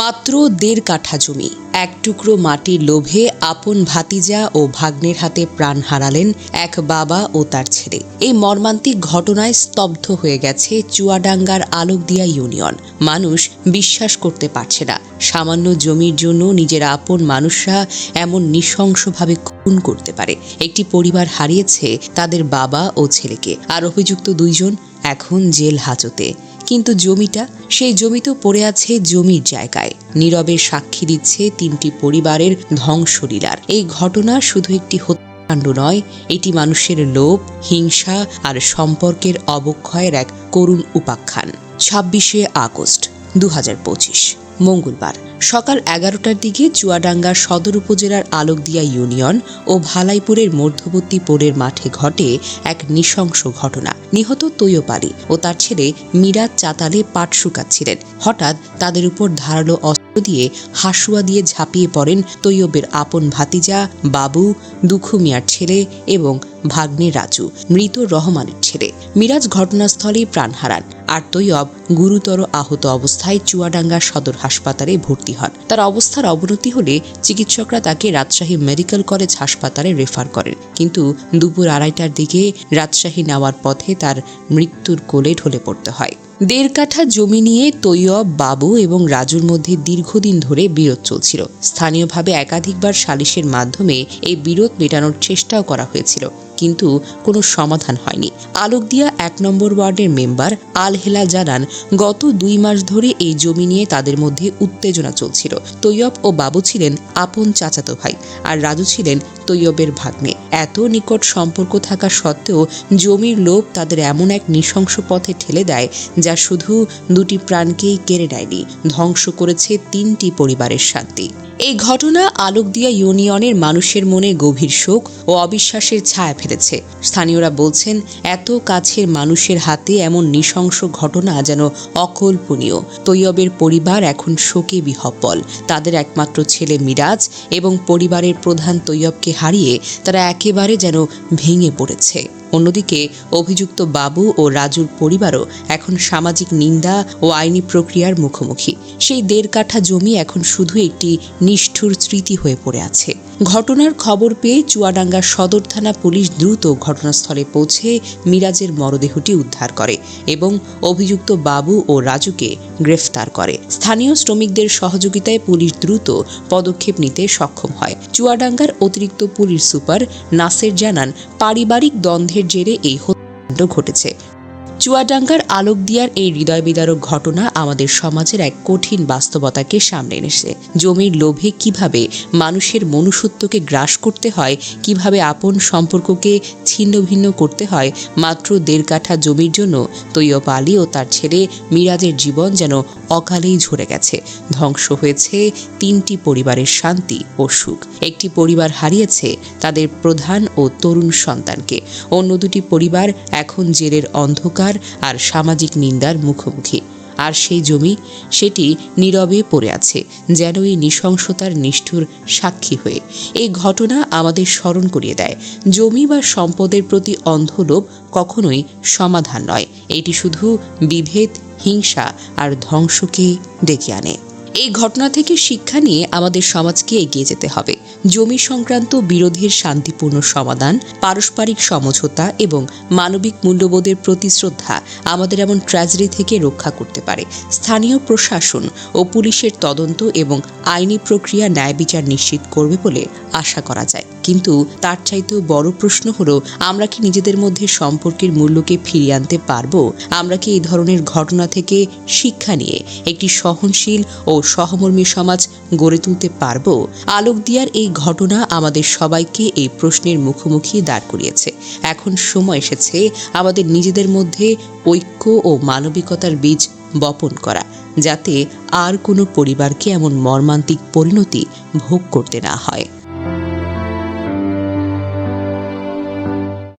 মাত্র দেড় কাঠা জমি। এক টুকরো মাটির লোভে আপন ভাতিজা ও ভাগ্নের হাতে প্রাণ হারালেন এক বাবা ও তার ছেলে। এই মর্মান্তিক ঘটনায় স্তব্ধ হয়ে গেছে চুয়াডাঙ্গার আলোকদিয়া ইউনিয়ন। মানুষ বিশ্বাস করতে পারছে না। সামান্য জমির জন্য নিজের আপন মানুষরা এমন নৃশংসভাবে খুন করতে পারে। একটি পরিবার হারিয়েছে তাদের বাবা ও ছেলেকে। আর অভিযুক্ত দুইজন এখন জেল হাজতে। কিন্তু জমিটা, সেই জমি তো পড়ে আছে জমির জায়গায়। নীরবে সাক্ষী দিচ্ছে তিনটি পরিবারের ধ্বংসলীলার। এই ঘটনা শুধু একটি হত্যাকাণ্ড নয়, এটি মানুষের লোভ, হিংসা আর সম্পর্কের অবক্ষয়ের এক করুণ উপাখ্যান। ছাব্বিশে আগস্ট দু হাজার পঁচিশ, মঙ্গলবার। সকাল এগারোটার দিকে চুয়াডাঙ্গা সদর উপজেলার আলোকদিয়া ইউনিয়ন ও ভালাইপুরের মধ্যবর্তী পোড়ের মাঠে ঘটে এক নৃশংস ঘটনা। নিহত তৈয়পালি ও তার ছেলে মিরাজ চাতালে পাট শুকাচ্ছিলেন। হঠাৎ তাদের উপর ধারালো অস্ত্র দিয়ে হাসুয়া দিয়ে ঝাঁপিয়ে পড়েন তৈয়বের আপন ভাতিজা, বাবু দুখু মিয়ার ছেলে এবং ভাগ্নে রাজু, মৃত রহমানের ছেলে। মিরাজ ঘটনাস্থলেই প্রাণ হারান। আর তৈয়ব গুরুতর আহত অবস্থায় চুয়াডাঙ্গা সদর হাসপাতালে ভর্তি হন। তার অবস্থার অবনতি হলে চিকিৎসকরা তাকে রাজশাহী মেডিকেল কলেজ হাসপাতালে রেফার করেন। কিন্তু দুপুর আড়াইটার দিকে রাজশাহী নেওয়ার পথে তার মৃত্যুর কোলে ঢলে পড়তে হয়। দেড় কাঠা জমি নিয়ে তৈয়ব, বাবু এবং রাজুর মধ্যে দীর্ঘদিন ধরে বিরোধ চলছিল। স্থানীয়ভাবে একাধিকবার সালিশের মাধ্যমে এই বিরোধ মেটানোর চেষ্টাও করা হয়েছিল। কিন্তু কোনো সমাধান হয়নি। আলোকদিয়া এক নম্বর ওয়ার্ডের মেম্বার আল হেলা জানান, গত দুই মাস ধরে এই জমি নিয়ে তাদের মধ্যে উত্তেজনা চলছিল। তৈয়ব ও বাবু ছিলেন আপন চাচাতো ভাই আর রাজু ছিলেন তৈয়বের ভাগ্নে। এত নিকট সম্পর্ক থাকা সত্ত্বেও জমির লোভ তাদের এমন এক নৃশংস পথে ঠেলে দেয় যা শুধু দুটি প্রাণকেই কেড়ে নেয়নি, ধ্বংস করেছে তিনটি পরিবারের শান্তি। এই ঘটনা আলোকদিয়া ইউনিয়নের মানুষের মনে গভীর শোক ও অবিশ্বাসের ছায়া ফেলেছে। স্থানীয়রা বলছেন, এত কাছের মানুষের হাতে এমন নৃশংস ঘটনা যেন অকল্পনীয়। তৈয়বের পরিবার এখন শোকে বিহব্বল তাদের একমাত্র ছেলে মিরাজ এবং পরিবারের প্রধান তৈয়বকে হারিয়ে তারা একেবারে যেন ভেঙে পড়েছে। অন্যদিকে অভিযুক্ত বাবু ও রাজুর পরিবারও এখন সামাজিক নিন্দা ও আইনি প্রক্রিয়ার মুখোমুখি। সেই দেড় কাঠা জমি এখন শুধু একটি নিষ্ঠুর স্মৃতি হয়ে পড়ে আছে। ঘটনার খবর পেয়ে চুয়াডাঙ্গা সদর থানা পুলিশ দ্রুত ঘটনাস্থলে পৌঁছে মিরাজের মরদেহটি উদ্ধার করে এবং অভিযুক্ত বাবু ও রাজুকে গ্রেফতার করে। স্থানীয় শ্রমিকদের সহযোগিতায় পুলিশ দ্রুত পদক্ষেপ নিতে সক্ষম হয়। চুয়াডাঙ্গার অতিরিক্ত পুলিশ সুপার নাসের জানান, পারিবারিক দ্বন্দ্বের জেরে এই হত্যাকাণ্ড ঘটেছে। চুয়াডাঙ্গার আলোকদিয়ার এই হৃদয় বিদারক ঘটনা আমাদের সমাজের এক কঠিন বাস্তবতাকে সামনে এনেছে। জমির লোভে কীভাবে মানুষের মনুষ্যত্বকে গ্রাস করতে হয়, কীভাবে আপন সম্পর্ককে ছিন্ন ভিন্ন করতে হয়, মাত্র দেড় কাঠা জমির জন্য তৈয়ব আলী ও তার ছেলে মিরাজের জীবন যেন অকালেই ঝরে গেছে। ধ্বংস হয়েছে তিনটি পরিবারের শান্তি ও সুখ। একটি পরিবার হারিয়েছে তাদের প্রধান ও তরুণ সন্তানকে। অন্য দুটি পরিবার এখন জেলের অন্ধকার আর সামাজিক নিন্দার মুখোমুখি। আর সেই জমি সেটি নীরবে পড়ে আছে, যেন এই নৃশংসতার নিষ্ঠুর সাক্ষী হয়ে। এই ঘটনা আমাদের স্মরণ করিয়ে দেয়, জমি বা সম্পদের প্রতি অন্ধলোভ কখনোই সমাধান নয়। এটি শুধু বিভেদ, হিংসা আর ধ্বংসকে ডেকে আনে। এই ঘটনা থেকে শিক্ষা নিয়ে আমাদের সমাজকে এগিয়ে যেতে হবে। জমি সংক্রান্ত বিরোধের শান্তিপূর্ণ সমাধান, পারস্পরিক সমঝোতা এবং মানবিক মূল্যবোধের প্রতি শ্রদ্ধা আমাদের এমন ট্র্যাজেডি থেকে রক্ষা করতে পারে। স্থানীয় প্রশাসন ও পুলিশের তদন্ত এবং আইনি প্রক্রিয়া ন্যায় বিচার নিশ্চিত করবে বলে আশা করা যায়। কিন্তু তার চাইতেও বড় প্রশ্ন হলো, আমরা কি নিজেদের মধ্যে সম্পর্কের মূল্যকে ফিরিয়ে আনতে পারব? আমরা কি এই ধরনের ঘটনা থেকে শিক্ষা নিয়ে একটি সহনশীল ও সহমর্মী সমাজ গড়ে তুলতে পারব? আলোক দিয়ার এই ঘটনা আমাদের সবাইকে এই প্রশ্নের মুখোমুখি দাঁড় করিয়েছে। এখন সময় এসেছে আমাদের নিজেদের মধ্যে ঐক্য ও মানবিকতার বীজ বপন করা, যাতে আর কোনো পরিবারকে এমন মর্মান্তিক পরিণতি ভোগ করতে না হয়।